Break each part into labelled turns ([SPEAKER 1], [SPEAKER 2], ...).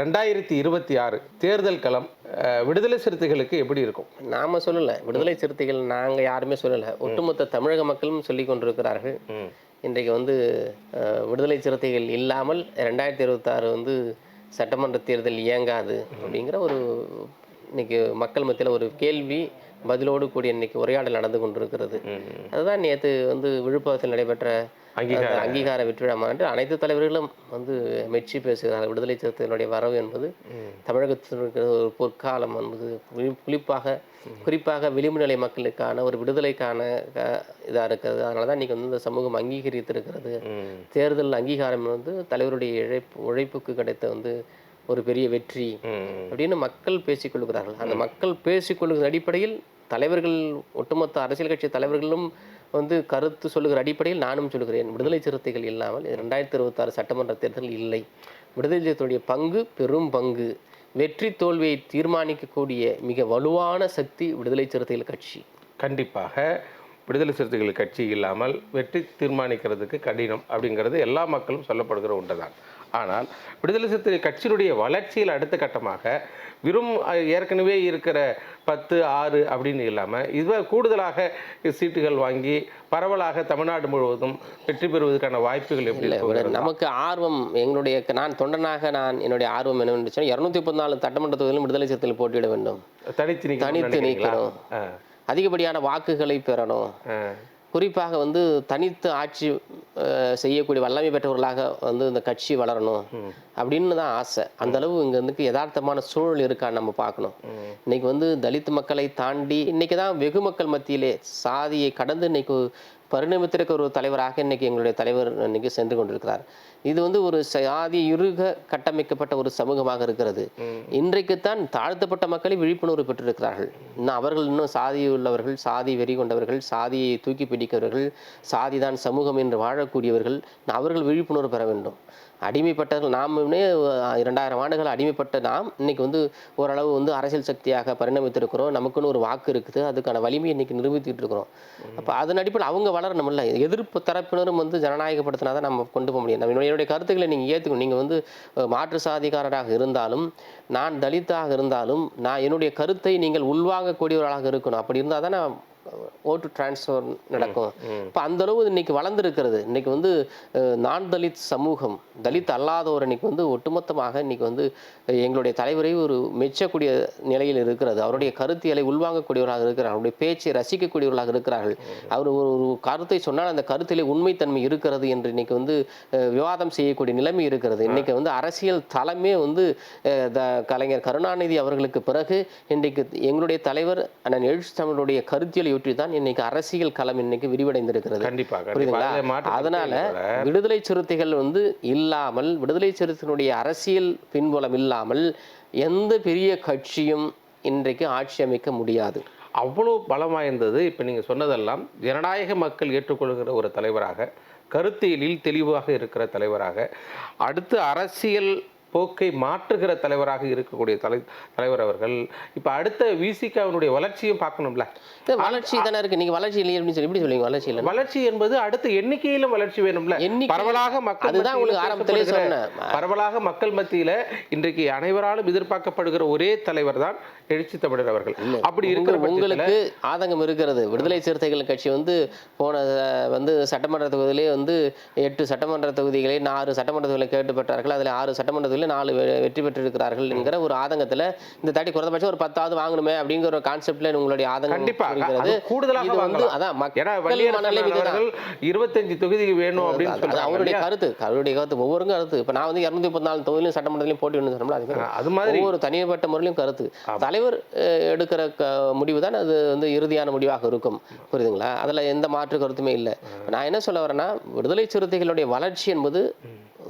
[SPEAKER 1] ரெண்டாயிரத்தி இருபத்தி ஆறு தேர்தல் களம் விடுதலை சிறுத்தைகளுக்கு எப்படி இருக்கும்?
[SPEAKER 2] நாம சொல்லல. விடுதலை சிறுத்தைகள் நாங்க யாருமே சொல்லல. ஒட்டுமொத்த தமிழக மக்களும் சொல்லி கொண்டிருக்கிறார்கள். இன்றைக்கு வந்து விடுதலை சிறுத்தைகள் இல்லாமல் ரெண்டாயிரத்தி இருபத்தாறு வந்து சட்டமன்ற தேர்தல் இயங்காது அப்படிங்கிற ஒரு இன்னைக்கு மக்கள் மத்தியில் ஒரு கேள்வி பதிலோடு கூடிய இன்னைக்கு உரையாடல் நடந்து கொண்டிருக்கிறது. அதுதான் நேற்று வந்து விழுப்புரத்தில் நடைபெற்ற
[SPEAKER 1] அங்கீகார-
[SPEAKER 2] அங்கீகார வெற்றி மாநாட்டு அனைத்து தலைவர்களும் வந்து மெச்சி பேசுகிறார்கள் விடுதலை சிறுத்தைகளுடைய வரவு என்பது தமிழகத்தில் இருக்கிற ஒரு பொற்காலம் என்பது குறி- குறிப்பாக குறிப்பாக விளிம்பு நிலை மக்களுக்கான ஒரு விடுதலைக்கான இதாக இருக்கிறது. அதனால தான் இன்றைக்கி வந்து இந்த சமூகம் அங்கீகரித்திருக்கிறது. தேர்தல் அங்கீகாரம் வந்து தலைவருடைய இழைப்பு உழைப்புக்கு கிடைத்த வந்து ஒரு பெரிய வெற்றி அப்படின்னு மக்கள் பேசிக்கொள்கிறார்கள் அந்த மக்கள் பேசிக்கொள்கிற அடிப்படையில் தலைவர்கள் ஒட்டுமொத்த அரசியல் கட்சி தலைவர்களும் வந்து கருத்து சொல்லுகிற அடிப்படையில் நானும் சொல்கிறேன் விடுதலை சிறுத்தைகள் இல்லாமல் ரெண்டாயிரத்தி இருபத்தாறு சட்டமன்ற தேர்தல் இல்லை. விடுதலை சிறுத்தைகளுடைய பங்கு பெரும் பங்கு. வெற்றி தோல்வியை தீர்மானிக்கக்கூடிய மிக வலுவான சக்தி விடுதலை சிறுத்தைகள் கட்சி.
[SPEAKER 1] கண்டிப்பாக விடுதலை சிறுத்தைகள் கட்சி இல்லாமல் வெற்றி தீர்மானிக்கிறதுக்கு கடினம் அப்படிங்கிறது எல்லா மக்களும் சொல்லப்படுகிற ஒன்றுதான். ஆனால் விடுதலை சிறுத்தைகள் கட்சியினுடைய வளர்ச்சியில் அடுத்த கட்டமாக வெறும் ஏற்கனவே இருக்கிற பத்து ஆறு அப்படின்னு இல்லாமல் இது கூடுதலாக சீட்டுகள் வாங்கி பரவலாக தமிழ்நாடு முழுவதும் வெற்றி பெறுவதற்கான வாய்ப்புகள் எப்படி?
[SPEAKER 2] நமக்கு ஆர்வம் எங்களுடைய நான் தொண்டனாக நான் என்னுடைய ஆர்வம் என்னவென்று சொன்னால் இரநூத்தி முப்பத்தி நாலு சட்டமன்ற தொகுதியிலும் விடுதலை சிறுத்தைகள் போட்டியிட வேண்டும்
[SPEAKER 1] தனித்து
[SPEAKER 2] தனித்து.
[SPEAKER 1] ஆ,
[SPEAKER 2] அதிகப்படியான வாக்குகளை பெறணும். குறிப்பாக வந்து தனித்து ஆட்சி செய்யக்கூடிய வல்லமை பெற்றவர்களாக வந்து இந்த கட்சி வளரணும் அப்படின்னு தான் ஆசை. அந்த அளவு இங்கே வந்து யதார்த்தமான சூழல் இருக்கான்னு நம்ம பார்க்கணும். இன்னைக்கு வந்து தலித் மக்களை தாண்டி இன்னைக்கு தான் வெகு மக்கள் மத்தியிலே சாதியை கடந்து இன்னைக்கு பரிணமித்திருக்க ஒரு தலைவராக இன்னைக்கு எங்களுடைய தலைவர் இன்னைக்கு சென்று கொண்டிருக்கிறார். இது வந்து ஒரு சாதி இறுக கட்டமைக்கப்பட்ட ஒரு சமூகமாக இருக்கிறது. இன்றைக்குத்தான் தாழ்த்தப்பட்ட மக்களை விழிப்புணர்வு பெற்றிருக்கிறார்கள். இன்னும் அவர்கள் இன்னும் சாதி உள்ளவர்கள் சாதி வெறி கொண்டவர்கள் சாதியை தூக்கி பிடிக்கிறவர்கள் சாதிதான் சமூகம் என்று வாழக்கூடியவர்கள் அவர்கள் விழிப்புணர்வு பெற வேண்டும். அடிமைப்பட்டவர்கள் நாமுமே இரண்டாயிரம் ஆண்டுகள் அடிமைப்பட்ட நாம் இன்னைக்கு வந்து ஓரளவு வந்து அரசியல் சக்தியாக பரிணமித்திருக்கிறோம். நமக்குன்னு ஒரு வாக்கு இருக்குது. அதுக்கான வலிமையை இன்றைக்கி நிரூபித்துட்டு இருக்கிறோம். அப்போ அதன் அடிப்படையில் அவங்க வளரணும்ல எதிர்ப்பு தரப்பினரும் வந்து ஜனநாயகப்படுத்தினா தான் நம்ம கொண்டு போக முடியும். என்னுடைய கருத்துக்களை நீங்கள் ஏற்றுக்கணும் நீங்கள் வந்து மாற்று சாதிக்காரராக இருந்தாலும் நான் தலித்தாக இருந்தாலும் நான் என்னுடைய கருத்தை நீங்கள் உள்வாங்கக்கூடியவர்களாக இருக்கணும். அப்படி இருந்தால் தான் நான் ஓட்டு டிரான்ஸ்ஃபர் நடக்கும். இப்போ அந்த அளவு இன்னைக்கு வளர்ந்துருக்கிறது. இன்னைக்கு வந்து நான் தலித் சமூகம் தலித் அல்லாதவர் இன்னைக்கு வந்து ஒட்டுமொத்தமாக இன்னைக்கு வந்து எங்களுடைய தலைவரை ஒரு மெச்சக்கூடிய நிலையில் இருக்கிறது. அவருடைய கருத்தியலை உள்வாங்கக்கூடியவர்களாக இருக்கிறார். அவருடைய பேச்சை ரசிக்கக்கூடியவர்களாக இருக்கிறார்கள். அவர் ஒரு ஒரு கருத்தை சொன்னால் அந்த கருத்திலே உண்மைத்தன்மை இருக்கிறது என்று இன்னைக்கு வந்து விவாதம் செய்யக்கூடிய நிலைமை இருக்கிறது. இன்னைக்கு வந்து அரசியல் தளமே வந்து கலைஞர் கருணாநிதி அவர்களுக்கு பிறகு இன்றைக்கு எங்களுடைய தலைவர் அண்ணன் எழுச்சி தமிழருடைய கருத்தியலை ஒற்றி தான் இன்னைக்கு அரசியல் களம் இன்னைக்கு விரிவடைந்திருக்கிறது.
[SPEAKER 1] கண்டிப்பா கண்டிப்பா.
[SPEAKER 2] புரியுதுங்களா? அதனால. விடுதலை சிறுத்தைகள் வந்து இல்லாமல் விடுதலை சிறுத்தைகளுடைய அரசியல் பின்புலம் இல்லாமல் எந்த பெரிய கட்சியும் இன்றைக்கு ஆட்சி அமைக்க முடியாது.
[SPEAKER 1] அவ்வளோ பலம் வாய்ந்தது இப்போ நீங்கள் சொன்னதெல்லாம் ஜனநாயக மக்கள் ஏற்றுக்கொள்கிற ஒரு தலைவராக கருத்தியலில் தெளிவாக இருக்கிற தலைவராக அடுத்து அரசியல் போக்கை மாற்றுகிற தலைவராக இருக்கக்கூடிய தலை தலைவர் அவர்கள் இப்போ அடுத்த விசிகாவினுடைய வளர்ச்சியும் பார்க்கணும்ல?
[SPEAKER 2] வளர்ச்சி தானே இருக்கு. நீங்க வளர்ச்சி சொல்லி எப்படி சொல்லுவீங்க வளர்ச்சி இல்லை
[SPEAKER 1] வளர்ச்சி என்பது அடுத்த எண்ணிக்கையிலும் வளர்ச்சி வேணும்ல. பரவலாக மக்கள்
[SPEAKER 2] அதுதான்
[SPEAKER 1] மத்தியில
[SPEAKER 2] உங்களுக்கு ஆரம்பத்திலே சொன்னேன்.
[SPEAKER 1] பரவலாக மக்கள் மத்தியில இன்றைக்கு அனைவராலும் எதிர்பார்க்கப்படுகிற ஒரே தலைவர் தான் எழுச்சி தமிழர் அவர்கள். அப்படி இருக்கிற
[SPEAKER 2] உங்களுக்கு ஆதங்கம் இருக்கிறது. விடுதலை சிறுத்தைகள் கட்சி வந்து போன வந்து சட்டமன்ற தொகுதியிலே வந்து எட்டு சட்டமன்ற தொகுதிகளை ஆறு சட்டமன்ற தொகுதிகளை கேட்டு பெற்றார்கள் அதில் ஆறு சட்டமன்ற தொகுதியில் நாலு வெற்றி பெற்றிருக்கிறார்கள் என்கிற ஒரு ஆதங்கத்தில் இந்த தாட்டி குறைந்தபட்சம் ஒரு பத்தாவது வாங்கணுமே அப்படிங்கிற ஒரு கான்செப்ட்ல உங்களுடைய ஆதங்கம்
[SPEAKER 1] கண்டிப்பாக கூடுதலாக
[SPEAKER 2] இது வந்து. அதான் மக்கள்
[SPEAKER 1] இருபத்தஞ்சு தொகுதி வேணும் அப்படின்னு
[SPEAKER 2] அவருடைய? கருத்து. அவருடைய கருத்து. ஒவ்வொரு கருத்து. இப்போ நான் வந்து இரநூத்தி முப்பத்தி நாலு தொகுதியிலும் சட்டமன்றத்திலையும் போட்டி ஒன்று சொன்னோம்ல அது மாதிரி. ஒவ்வொரு தனிப்பட்ட முறையிலும் கருத்து. தலைவர் எடுக்கிற முடிவு தான் அது வந்து இறுதியான முடிவாக இருக்கும். புரியுதுங்களா? அதில் எந்த மாற்று கருத்துமே இல்லை. நான் என்ன சொல்ல வரேன்னா விடுதலை சிறுத்தைகளுடைய வளர்ச்சி என்பது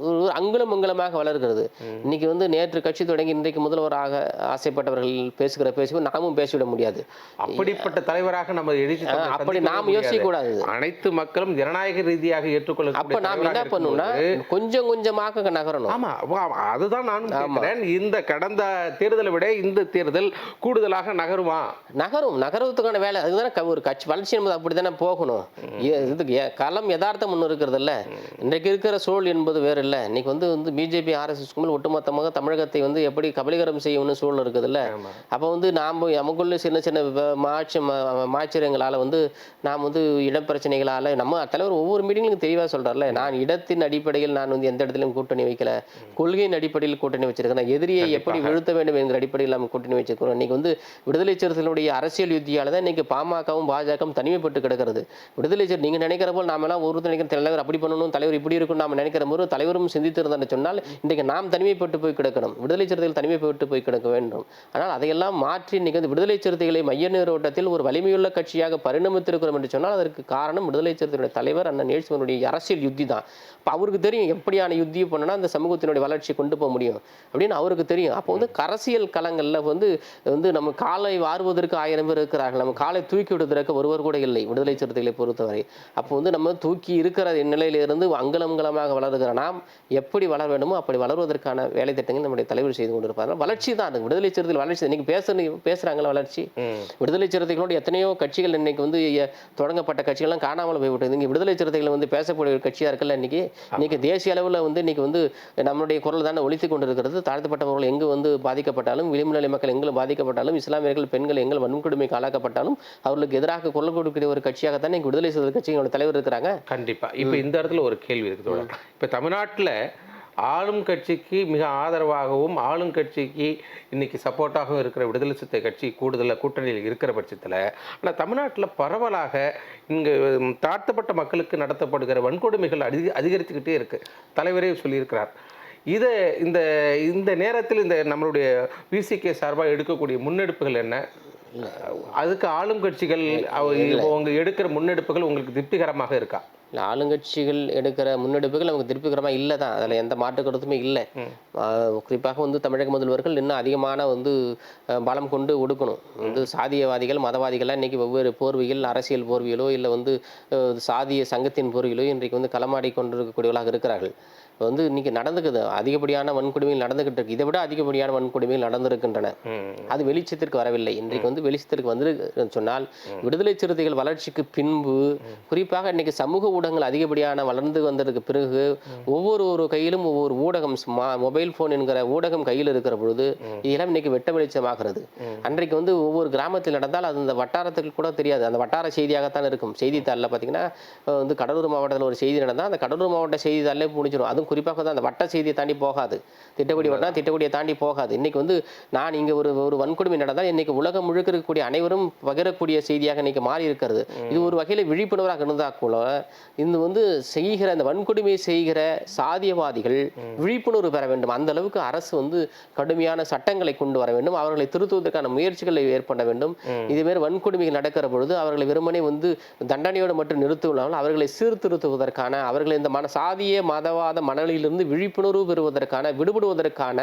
[SPEAKER 2] ஒரு அங்குலம் அங்குலமாக வளர்கிறது. இன்னைக்கு வந்து நேற்று கட்சி தொடங்கி இன்றைக்கு முதல்வராக ஆசைப்பட்டவர்கள் பேசுகிற பேசி நாமும் பேசிவிட முடியாது.
[SPEAKER 1] அப்படிப்பட்ட தலைவராக நம்ம
[SPEAKER 2] அப்படி நாம். யோசிக்க கூடாது.
[SPEAKER 1] அனைத்து மக்களும் ஜனநாயக ரீதியாக ஏற்றுக்கொள்ள
[SPEAKER 2] அப்ப நாம் என்ன பண்ணணும்னா கொஞ்சம் கொஞ்சமாக நகரணும்.
[SPEAKER 1] ஆமா அதுதான் நானும் கேட்கிறேன். இந்த கடந்த தேர்தலை விட இந்த தேர்தல் கூடுதலாக நகருமா?
[SPEAKER 2] நகரும். நகரத்துக்கான வேலை அதுதானே ஒரு கட்சி வளர்ச்சி என்பது அப்படி தானே போகணும் இதுக்கு களம் யதார்த்தம் ஒன்று இருக்கிறது இல்ல இன்றைக்கு இருக்கிற சூழல் என்பது வேறு இல்லை. இன்னைக்கு வந்து வந்து பிஜேபி ஆர்எஸ்எஸ் கும்பல் ஒட்டுமொத்தமாக தமிழகத்தை வந்து எப்படி கபலீகரம் செய்யணும்னு சூழல் இருக்குதுல்ல. அப்போ வந்து நாம் நமக்குள்ள சின்ன சின்ன வ- மாற்று ம- மாச்சரியங்களால் வந்து நாம் வந்து இடப்பிரச்சனைகளால் நம்ம தலைவர் ஒவ்வொரு மீட்டிங்லையும் தெளிவாக சொல்கிறார்ல நான் இடத்தின் அடிப்படையில் நான் வந்து எந்த இடத்துலையும் கூட்டணி வைக்கல. கொள்கையின் அடிப்படையில் கூட்டணி வச்சிருக்கேன். எதிரியை எப்படி வீழ்த்த வேண்டும் என்கிற அடிப்படையில் நம்ம கூட்டணி வச்சிருக்கிறோம். இன்னைக்கு வந்து விடுதலை சிறுத்தைகளுடைய அரசியல் யுத்தியால தான் இன்னைக்கு பாமகவும் பாஜகவும் தனிமைப்பட்டு கிடக்கிறது. விடுதலை நீங்கள் நினைக்கிற போல் நாமெல்லாம் ஒருத்தர் நினைக்கிற தலைவர் அப்படி பண்ணணும் தலைவர் இப்படி இருக்கும் நாம நினைக்கிற போது அனைவரும் சிந்தித்திருந்தான்னு சொன்னால் இன்றைக்கு நாம் தனிமைப்பட்டு போய் கிடக்கணும். விடுதலை சிறுத்தைகள் தனிமைப்பட்டு போய் கிடக்க வேண்டும். ஆனால் அதையெல்லாம் மாற்றி இன்றைக்கு வந்து விடுதலை சிறுத்தைகளை மைய நீரோட்டத்தில் ஒரு வலிமையுள்ள கட்சியாக பரிணமித்திருக்கிறோம் என்று சொன்னால் அதற்கு காரணம் விடுதலை சிறுத்தைகளுடைய தலைவர் அண்ணன் நேழ்ச்சிவனுடைய அரசியல் யுத்தி தான். அப்போ அவருக்கு தெரியும் எப்படியான யுத்தியை பண்ணனா அந்த சமூகத்தினுடைய வளர்ச்சி கொண்டு போக முடியும் அப்படின்னு அவருக்கு தெரியும். அப்போ வந்து அரசியல் களங்களில் வந்து வந்து நம்ம காலை வாருவதற்கு ஆயிரம் பேர் இருக்கிறார்கள். நம்ம காலை தூக்கி விடுவதற்கு ஒருவர் கூட இல்லை விடுதலை சிறுத்தைகளை பொறுத்தவரை. அப்போ வந்து நம்ம தூக்கி இருக்கிற நிலையிலிருந்து அங்கலங்கலமாக வளர்கிற நாம் எப்படி வளர வேண்டுமோ அப்படி வளர்வதற்கான வேலை திட்டங்கள் நம்முடைய தலைவர் செய்து கொண்டிருப்பார் வளர்ச்சி தான் அது. விடுதலை சிறுத்தைகள் வளர்ச்சி. இன்னைக்கு பேச பேசுறாங்களா வளர்ச்சி. விடுதலை சிறுத்தைகளோட எத்தனையோ கட்சிகள் இன்னைக்கு வந்து தொடங்கப்பட்ட கட்சிகள்லாம் காணாமல் போய்விட்டது. இங்கே விடுதலை சிறுத்தைகள் வந்து பேசக்கூடிய ஒரு கட்சியாக இருக்குல்ல இன்னைக்கு? இன்னைக்கு தேசிய அளவில் வந்து இன்னைக்கு வந்து நம்மளுடைய குரல் தானே ஒழித்து கொண்டிருக்கிறது. தாழ்த்தப்பட்டவர்கள் எங்கு வந்து பாதிக்கப்பட்டாலும் விளிம்புநிலை மக்கள் எங்கே பாதிக்கப்பட்டாலும் இஸ்லாமியர்கள் பெண்கள் எங்கள் வன்கொடுமைக்கு ஆளாக்கப்பட்டாலும் அவர்களுக்கு எதிராக குரல் கொடுக்கிற ஒரு கட்சியாக தான் விடுதலை சிறுத்தை கட்சிகளோட தலைவர் இருக்கிறாங்க.
[SPEAKER 1] கண்டிப்பா. இப்போ இந்த இடத்துல ஒரு கேள்வி இருக்குது இப்போ தமிழ்நாட்டுல ஆளும் கட்சிக்கு மிக ஆதரவாகவும் ஆளும் கட்சிக்கு இன்னைக்கு சப்போர்ட்டாகவும் இருக்கிற விடுதலை சிறுத்தை கட்சி கூடுதலாக கூட்டணியில் இருக்கிற பட்சத்தில் ஆனால் தமிழ்நாட்டில் பரவலாக இங்கே தாழ்த்தப்பட்ட மக்களுக்கு நடத்தப்படுகிற வன்கொடுமைகள் அதிக அதிகரித்துக்கிட்டே இருக்கு. தலைவரே சொல்லியிருக்கிறார். இதை இந்த இந்த நேரத்தில் இந்த நம்மளுடைய விசிகே சார்பாக எடுக்கக்கூடிய முன்னெடுப்புகள் என்ன? அதுக்கு ஆளும் கட்சிகள் அவ- அவங்க எடுக்கிற முன்னெடுப்புகள் உங்களுக்கு திருப்திகரமாக இருக்கா?
[SPEAKER 2] இல்ல, ஆளுங்கட்சிகள் எடுக்கிற முன்னெடுப்புகள் நமக்கு திருப்திகரமாக இல்லை தான். அதில் எந்த மாற்று கருத்துமே இல்லை. குறிப்பாக வந்து தமிழக முதல்வர்கள் இன்னும் அதிகமான வந்து பலம் கொண்டு ஒடுக்கணும். வந்து சாதியவாதிகள் மதவாதிகள்லாம் இன்னைக்கு வெவ்வேறு போர்வைகள் அரசியல் போர்வையிலோ இல்லை வந்து சாதிய சங்கத்தின் போர்வையிலோ இன்றைக்கு வந்து களமாடி கொண்டிருக்கக்கூடியவர்களாக இருக்கிறார்கள். வந்து இன்னைக்கு நடந்துக்குது. அதிகப்படியான வன்கொடுமைகள் நடந்துகிட்டு இருக்கு. இதை விட அதிகப்படியான வன்கொடுமைகள் நடந்திருக்கின்றன. அது வெளிச்சத்திற்கு வரவில்லை. இன்றைக்கு வந்து வெளிச்சத்திற்கு வந்து சொன்னால் விடுதலை சிறுத்தைகள் வளர்ச்சிக்கு பின்பு குறிப்பாக இன்னைக்கு சமூக ஊடகங்கள் அதிகப்படியான வளர்ந்து வந்ததுக்கு பிறகு ஒவ்வொரு ஒரு கையிலும் ஒவ்வொரு ஊடகம் மொபைல் ஃபோன் என்கிற ஊடகம் கையில் இருக்கிற பொழுது இதெல்லாம் இன்னைக்கு வெட்ட வெளிச்சமாகிறது. அன்றைக்கு வந்து ஒவ்வொரு கிராமத்தில் நடந்தால் அது அந்த வட்டாரத்துக்கு கூட தெரியாது. அந்த வட்டார செய்தியாகத்தான் இருக்கும். செய்தித்தாளில் பார்த்தீங்கன்னா வந்து கடலூர் மாவட்டத்தில் ஒரு செய்தி நடந்தால் அந்த கடலூர் மாவட்ட செய்தித்தாளிலே முடிஞ்சிடும். அதுவும் குறிப்பாக தான் அந்த வட்ட செய்தியை தாண்டி போகாது. திட்டக்குடி வட்டம் திட்டக்குடியை தாண்டி போகாது. இன்னைக்கு வந்து நான் இங்கே ஒரு ஒரு வன்கொடுமை நடந்தால் இன்னைக்கு உலகம் முழுக்க இருக்கக்கூடிய அனைவரும் பகிரக்கூடிய செய்தியாக இன்னைக்கு மாறி இருக்கிறது. இது ஒரு வகையில் விழிப்புணர்வாக இருந்தால் கூட இந்த வந்து செய்கிற இந்த வன்கொடுமையை செய்கிற சாதியவாதிகள் விழிப்புணர்வு பெற வேண்டும். அந்த அளவுக்கு அரசு வந்து கடுமையான சட்டங்களை கொண்டு வர வேண்டும். அவர்களை திருத்துவதற்கான முயற்சிகளை ஏற்பட வேண்டும். இதுமாரி வன்கொடுமைகள் நடக்கிற பொழுது அவர்களை வெறுமனே வந்து தண்டனையோடு மட்டும் நிறுத்துவிடாமல் அவர்களை சீர்திருத்துவதற்கான அவர்களை இந்த மன சாதிய மதவாத மன மனநிலையிலிருந்து விழிப்புணர்வு பெறுவதற்கான விடுபடுவதற்கான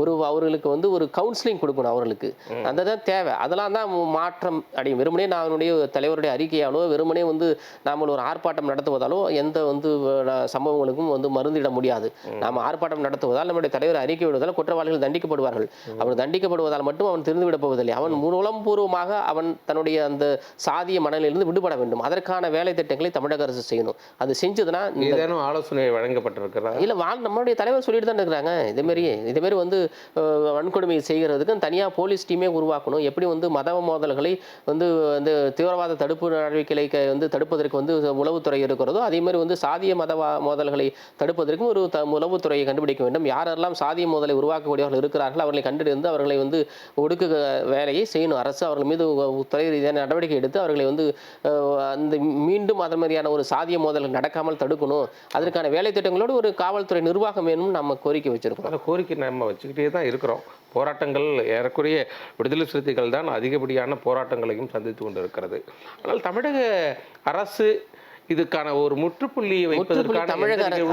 [SPEAKER 2] ஒரு அவர்களுக்கு வந்து ஒரு கவுன்சிலிங் கொடுக்கணும் அவர்களுக்கு. அந்த தான் தேவை. அதெல்லாம் தான் மாற்றம் அடையும். வெறுமனே நான் அவனுடைய தலைவருடைய அறிக்கையாலோ வெறுமனே வந்து நாம ஒரு ஆர்ப்பாட்டம் நடத்துவதாலோ எந்த வந்து சம்பவங்களுக்கும் வந்து மருந்திட முடியாது. நாம் ஆர்ப்பாட்டம் நடத்துவதால் நம்முடைய தலைவர் அறிக்கை விடுவதால் குற்றவாளிகள் தண்டிக்கப்படுவார்கள். அவன் தண்டிக்கப்படுவதால் மட்டும் அவன் திருந்து விடப் போவதில்லை அவன் மூலம் பூர்வமாக அவன் தன்னுடைய அந்த சாதிய மனநிலையிலிருந்து விடுபட வேண்டும். அதற்கான வேலை திட்டங்களை தமிழக அரசு செய்யணும். அது செஞ்சதுன்னா
[SPEAKER 1] ஆலோசனை வழங்கப்பட்டிருக்கிறதா?
[SPEAKER 2] இல்ல வாழ் நம்மளுடைய தலைவர் சொல்லிட்டு தான் இருக்கிறாங்க. இதேமாரி இதேமாரி வந்து வன்கொடுமை செய்கிறதுக்கு தனியாக போலீஸ் டீமே உருவாக்கணும். எப்படி வந்து மத மோதல்களை வந்து இந்த தீவிரவாத தடுப்பு நடவடிக்கைகளை வந்து தடுப்பதற்கு வந்து உளவுத்துறை இருக்கிறதோ அதே மாதிரி வந்து சாதிய மத மோதல்களை தடுப்பதற்கும் ஒரு த உளவுத்துறையை கண்டுபிடிக்க வேண்டும். யாரெல்லாம் சாதிய மோதலை உருவாக்கக்கூடியவர்கள் இருக்கிறார்கள் அவர்களை கண்டறிந்து அவர்களை வந்து ஒடுக்கு வேலையை செய்யணும். அரசு அவர்கள் மீது துறை ரீதியான நடவடிக்கை எடுத்து அவர்களை வந்து அந்த மீண்டும் அது மாதிரியான ஒரு சாதிய மோதல் நடக்காமல் தடுக்கணும். அதற்கான வேலை திட்டங்களோடு ஒரு காவல்துறை நிர்வாகம் வேணும்னு நம்ம கோரிக்கை வச்சிருக்கோம்
[SPEAKER 1] அந்த கோரிக்கை நம்ம வச்சுக்கிட்டே தான் இருக்கிறோம். போராட்டங்கள் ஏறக்குறைய விடுதலை சிறுத்தைகள் தான் அதிகப்படியான போராட்டங்களையும் சந்தித்து கொண்டு இருக்கிறது ஆனால் தமிழக அரசு இதுக்கான ஒரு முற்றுப்புள்ளியை வைப்பதற்கான
[SPEAKER 2] தமிழக அரசு-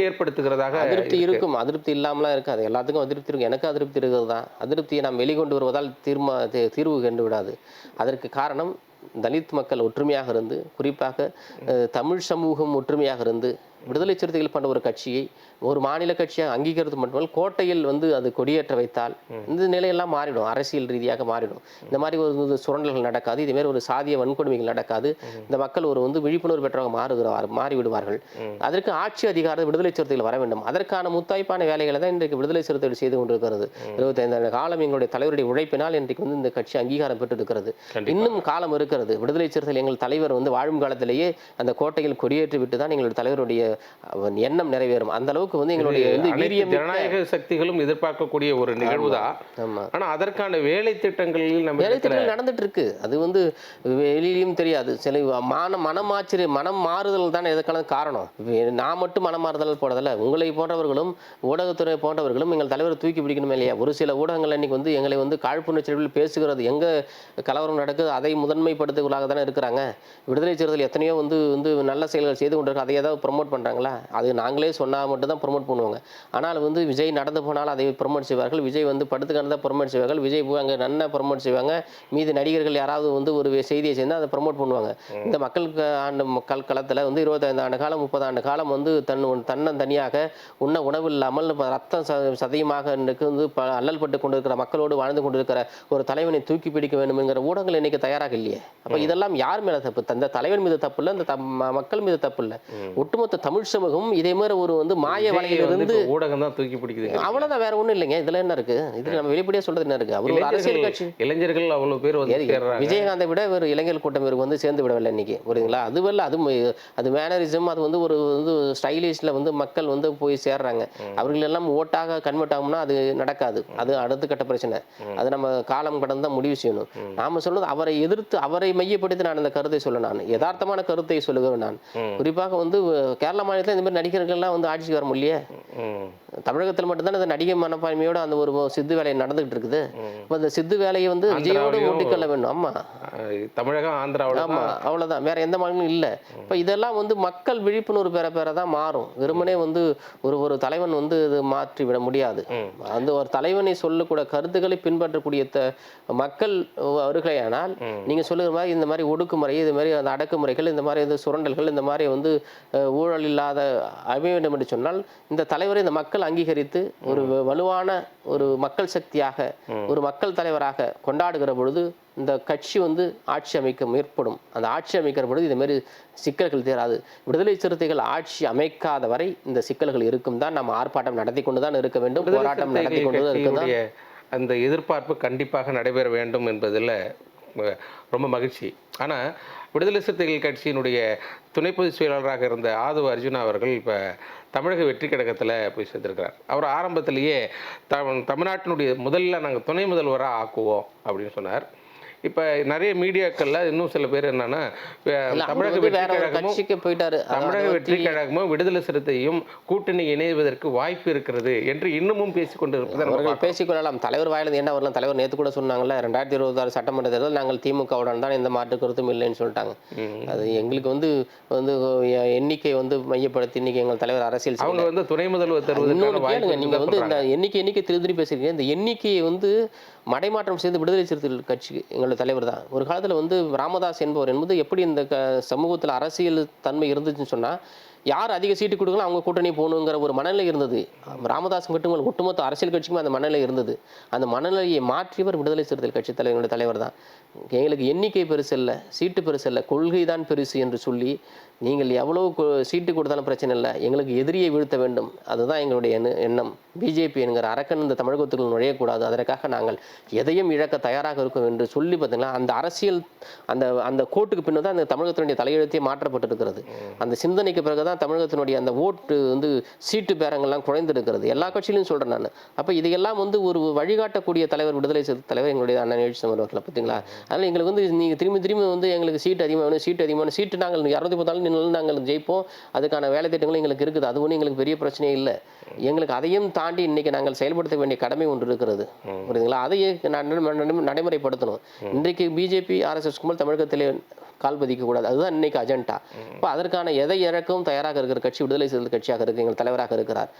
[SPEAKER 1] ஏற்படுத்துகிறதாக
[SPEAKER 2] அதிருப்தி
[SPEAKER 1] இருக்கு.
[SPEAKER 2] இருக்கும். அதிருப்தி இல்லாமலாம் இருக்காது. எல்லாத்துக்கும் அதிருப்தி இருக்கும். எனக்கு அதிருப்தி இருக்கிறது தான். அதிருப்தியை நாம் வெளிக்கொண்டு வருவதால் தீர்மா தீர்வு கண்டு விடாது அதற்கு காரணம் தலித் மக்கள் ஒற்றுமையாக இருந்து குறிப்பாக தமிழ் சமூகம் ஒற்றுமையாக இருந்து விடுதலை சிறுத்தைகள் பண்ண ஒரு கட்சியை ஒரு மாநில கட்சியாக அங்கீகரித்து மட்டுமல்ல கோட்டையில் வந்து அது கொடியேற்ற வைத்தால் இந்த நிலையெல்லாம் மாறிடும் அரசியல் ரீதியாக மாறிடும். இந்த மாதிரி ஒரு சுரண்டல்கள் நடக்காது இதே மாதிரி ஒரு சாதிய வன்கொடுமைகள் நடக்காது. இந்த மக்கள் ஒரு வந்து விழிப்புணர்வு பெற்றவங்க மாறுகிறார் மாறிவிடுவார்கள். அதற்கு ஆட்சி அதிகாரம் விடுதலை சிறுத்தைகள் வர வேண்டும். அதற்கான முத்தாய்ப்பான வேலைகளை தான் இன்றைக்கு விடுதலை சிறுத்தைகள் செய்து கொண்டிருக்கிறது. இருபத்தைந்து காலம் எங்களுடைய தலைவருடைய உழைப்பினால் இன்றைக்கு வந்து இந்த கட்சி அங்கீகாரம் பெற்றிருக்கிறது. இன்னும் காலம் இருக்கிறது. விடுதலை சிறுத்தைகள் எங்கள் தலைவர் வந்து வாழும் காலத்திலேயே அந்த கோட்டையில் கொடியேற்றி விட்டு தான் எங்களுடைய தலைவருடைய எண்ணம் நிறைவேறும். அந்த அளவுக்கு வந்து எங்களுடைய வந்து வீரியம்
[SPEAKER 1] ஜனநாயக சக்திகளும் எதிர்பார்க்கக்கூடிய ஒரு நிகழ்வு தான் ஆனா அதற்கான வேலை திட்டங்களில் நம்ம
[SPEAKER 2] வேலை திட்டங்கள் நடந்துட்டு இருக்கு அது வந்து வெளியிலையும் தெரியாது. சில மான மனம் ஆச்சரிய மனம் மாறுதல் தானே எதுக்கான காரணம். நான் மட்டும் மனம் மாறுதல் போடுறதில்ல. உங்களை போன்றவர்களும் ஊடகத்துறை போன்றவர்களும் எங்கள் தலைவரை தூக்கி பிடிக்கணுமே இல்லையா? ஒரு சில ஊடகங்கள் இன்னைக்கு வந்து எங்களை வந்து காழ்ப்புணர்ச்சியில் பேசுகிறது. எங்க கலவரம் நடக்குது அதை முதன்மைப்படுத்துவதாக தானே இருக்கிறாங்க. விடுதலை சிறுத்தைகள் எத்தனையோ வந்து வந்து நல்ல செயல்கள் செய்து கொண்டிருக்கு. அதை ஏதாவது ப்ரொமோட் பண்றாங்களா அது நாங்களே சொன்னா மட்டும் தான் ப்ரொமோட் பண்ணுவாங்க. ஆனால் வந்து விஜய் நடந்து போனால் அதை ப்ரொமோட் செய்வார்கள். விஜய் வந்து படுத்து கிடந்தா ப்ரொமோட் செய்வார்கள். விஜய் போய் அங்கே நன்னா ப்ரொமோட் செய்வாங்க. மீதி நடிகர்கள் யாராவது வந்து ஒரு செய்தியை சேர்ந்து அதை ப்ரொமோட் பண்ணுவாங்க. இந்த மக்களுக்கு ஆண்டு மக்கள் களத்தில் வந்து இருபத்தைந்து ஆண்டு காலம் முப்பது ஆண்டு காலம் வந்து தன் தன்னந்தனியாக உண்ண உணவு இல்லாமல் ரத்தம் சதையுமாக வந்து அல்லல் பட்டு கொண்டிருக்கிற மக்களோடு வாழ்ந்து கொண்டிருக்கிற ஒரு தலைவனை தூக்கி பிடிக்க வேண்டும் என்கிற ஊடகங்கள் இன்னைக்கு தயாராக இல்லையே. அப்ப இதெல்லாம் யார் மேல தப்பு? அந்த தலைவன் மீது தப்பு இல்லை அந்த மக்கள் மீது தப்பு இல்லை. ஒட்டுமொத்த தமிழ் சமூகம் இதே மாதிரி ஒரு வந்து மாய வலையிலிருந்து
[SPEAKER 1] ஊடகம் தான் தூக்கி பிடிக்குதுங்க.
[SPEAKER 2] அவ்வளவுதான் வேற ஒண்ணும் இல்லைங்க. இதுல என்ன இருக்கு? இது நம்ம வெளிப்படையா சொல்றது என்ன இருக்கு? அவர் அரசியல் கட்சி.
[SPEAKER 1] இளைஞர்கள் அவ்வளவு பேர் வந்து
[SPEAKER 2] விஜயகாந்தை விட ஒரு இளைஞர் கூட்டம் இவருக்கு வந்து சேர்ந்து விடவில்லை இன்னைக்கு. புரியுதுங்களா? அது வரல அது அது மேனரிசம் அது வந்து ஒரு வந்து ஸ்டைலிஷ்ல வந்து மக்கள் வந்து போய் சேர்றாங்க. அவர்கள் எல்லாம் ஓட்டாக கன்வெர்ட் ஆகும்னா அது நடக்காது. அது அடுத்த கட்ட பிரச்சனை. அது நம்ம காலம் கடந்து தான் முடிவு செய்யணும். நாம சொல்றது அவரை எதிர்த்து அவரை மையப்படுத்தி நான் இந்த கருத்தை சொல்ல நான். யதார்த்தமான கருத்தை சொல்லுகிறேன் நான். குறிப்பாக வந்து அஹ், கேரள மாநிலத்தில் இந்த மாதிரி நடிகர்கள்லாம் வந்து ஆட்சிக்கு வர முடியலையே? தமிழகத்தில் மட்டும்தான் இந்த நடிகை மனப்பான்மையோட அந்த ஒரு சித்து வேலை நடந்துகிட்டு இருக்குது. இப்போ அந்த சித்து வேலையை வந்து விஜயோடு முட்டிக்கொள்ள வேண்டும். ஆமா.
[SPEAKER 1] தமிழகம் ஆந்திராவில்
[SPEAKER 2] ஆமா அவ்வளவுதான். வேற எந்த மாநிலமும் இல்ல. இப்ப இதெல்லாம் வந்து மக்கள் விழிப்புணர்வு பெற பெற தான் மாறும். வெறுமனே வந்து ஒரு ஒரு தலைவன் வந்து இது மாற்றி விட முடியாது. அந்த ஒரு தலைவனை சொல்லக்கூடிய கருத்துக்களை பின்பற்றக்கூடிய த- மக்கள் வருகையானால் நீங்க சொல்லுகிற மாதிரி இந்த மாதிரி ஒடுக்குமுறை இது மாதிரி அந்த அடக்குமுறைகள் இந்த மாதிரி இந்த சுரண்டல்கள் இந்த மாதிரி வந்து ஊழல் இல்லாத அமைய வேண்டும் என்று சொன்னால் இந்த தலைவரை இந்த மக்கள் அங்கீகரித்து ஒரு வலுவான ஒரு மக்கள் சக்தியாக ஒரு மக்கள் தலைவராக கொண்டாடுகிற பொழுது இந்த கட்சி வந்து ஆட்சி அமைக்க முற்படும். அந்த ஆட்சி அமைக்கிற பொழுது இது மாதிரி சிக்கல்கள் தீராது. விடுதலை சிறுத்தைகள் ஆட்சி அமைக்காத வரை இந்த சிக்கல்கள் இருக்கும் தான். நம்ம ஆர்ப்பாட்டம் நடத்தி கொண்டு தான் இருக்க வேண்டும். போராட்டம் நடத்தி கொண்டு தான்
[SPEAKER 1] அந்த எதிர்பார்ப்பு கண்டிப்பாக நடைபெற வேண்டும் என்பதில் ரொம்ப மகிழ்ச்சி. ஆனால் விடுதலை சிறுத்தைகள் கட்சியினுடைய துணை பொதுச் செயலாளராக இருந்த ஆதவ அர்ஜுனா அவர்கள் இப்போ தமிழக வெற்றி கழகத்தில் போய் சேர்ந்திருக்கிறார். அவர் ஆரம்பத்திலேயே த தமிழ்நாட்டினுடைய முதல்ல நாங்கள் துணை முதல்வராக ஆக்குவோம் அப்படின்னு சொன்னார். இப்போ நிறைய மீடியாக்கள்ல இன்னும் சில பேர் என்னன்னா தமிழக வெற்றி கழகமும்
[SPEAKER 2] கட்சிக்கு போயிட்டாரு.
[SPEAKER 1] தமிழக வெற்றி கழகமும் விடுதலை சிறுத்தையும் கூட்டணி இணைவதற்கு வாய்ப்பு இருக்கிறது என்று இன்னமும் பேசிக் கொண்டிருப்பதை நம்ம
[SPEAKER 2] அவர்கள் பேசிக்கொள்ளலாம். தலைவர் வாயிலிருந்து என்ன வரலாம்? தலைவர் நேத்து கூட சொன்னாங்கல்ல ரெண்டாயிரத்தி இருபத்தாறு சட்டமன்ற தேர்தல் நாங்கள் திமுகவுடன் தான் இந்த மாற்று கருத்தும் இல்லைன்னு சொல்லிட்டாங்க. அது எங்களுக்கு வந்து வந்து எண்ணிக்கை வந்து மையப்படுத்தி இன்னைக்கு எங்கள் தலைவர் அரசியல்.
[SPEAKER 1] அவங்க வந்து துணை முதல்வர் தருவதற்கான
[SPEAKER 2] நீங்க வந்து. இந்த எண்ணிக்கை எண்ணிக்கை திரு திருப்பி பேசுறீங்க இந்த எண்ணிக்கையை வந்து மடைமாற்றம் செய்து விடுதலை சிறுத்தைகள் கட்சி எங்களோட தலைவர் தான். ஒரு காலத்துல வந்து ராமதாஸ் என்பவர் என்பது எப்படி இந்த க சமூகத்தில் அரசியல் தன்மை இருந்துச்சுன்னு சொன்னா யார் அதிக சீட்டு கொடுக்கலாம் அவங்க கூட்டணி போகணுங்கிற ஒரு மனநிலை இருந்தது. ராமதாஸ் மட்டும் ஒட்டுமொத்த அரசியல் கட்சிக்கும் அந்த மனநிலை இருந்தது. அந்த மனநிலையை மாற்றியவர் விடுதலை சிறுத்தைகள் கட்சி தலைவருடைய தலைவர் தான். எங்களுக்கு எண்ணிக்கை பெருசு இல்லை சீட்டு பெருசு இல்லை கொள்கை தான் பெருசு என்று சொல்லி நீங்கள் எவ்வளவு சீட்டு கொடுத்தாலும் பிரச்சனை இல்லை எங்களுக்கு எதிரியை வீழ்த்த வேண்டும். அதுதான் எங்களுடைய எண்ணம். பிஜேபி என்கிற அரக்கன் இந்த தமிழகத்துக்குள் நுழையக்கூடாது. அதற்காக நாங்கள் எதையும் இழக்க தயாராக இருக்கும் என்று சொல்லி பார்த்தீங்கன்னா அந்த அரசியல் அந்த அந்த கோட்டுக்கு பின்னர் தான் அந்த தமிழகத்தினுடைய தலையெழுத்தே மாற்றப்பட்டிருக்கிறது. அந்த சிந்தனைக்கு பிறகு தான் தமிழகத்தினுடைய அந்த ஓட்டு வந்து சீட்டு பேரங்கள்லாம் குறைந்திருக்கிறது. எல்லா கட்சியிலும் சொல்கிறேன் நான். அப்போ இதையெல்லாம் வந்து ஒரு வழிகாட்டக்கூடிய தலைவர் விடுதலை தலைவர் எங்களுடைய அண்ணன் எழுச்சி அவர்களை பார்த்தீங்களா அதனால் எங்களுக்கு வந்து நீங்கள் திரும்பி திரும்பி வந்து எங்களுக்கு சீட் அதிகமாக வேணும் சீட் அதிகமான சீட்டு நாங்கள் இரநூத்தி பத்தாலும் நின்று நாங்கள் ஜெயிப்போம். அதுக்கான வேலை திட்டங்களும் எங்களுக்கு இருக்குது. அது ஒன்றும் எங்களுக்கு பெரிய பிரச்சனையே இல்லை. எங்களுக்கு அதையும் தாண்டி இன்னைக்கு நாங்கள் செயல்படுத்த வேண்டிய கடமை ஒன்று இருக்கிறது. புரியுதுங்களா? அதையே நட- நட- நடைமுறைப்படுத்தணும். இன்றைக்கு பிஜேபி ஆர்எஸ்எஸ் கும்பல் தமிழகத்திலே கால் பதிக்க கூடாது அதுதான் இன்னைக்கு அஜெண்டா. இப்போ அதற்கான எதை இழக்கவும் தயாராக இருக்கிற கட்சி விடுதலை சிறுத்தை கட்சியாக இருக்கு எங்கள் தலைவராக இருக்கிறார்.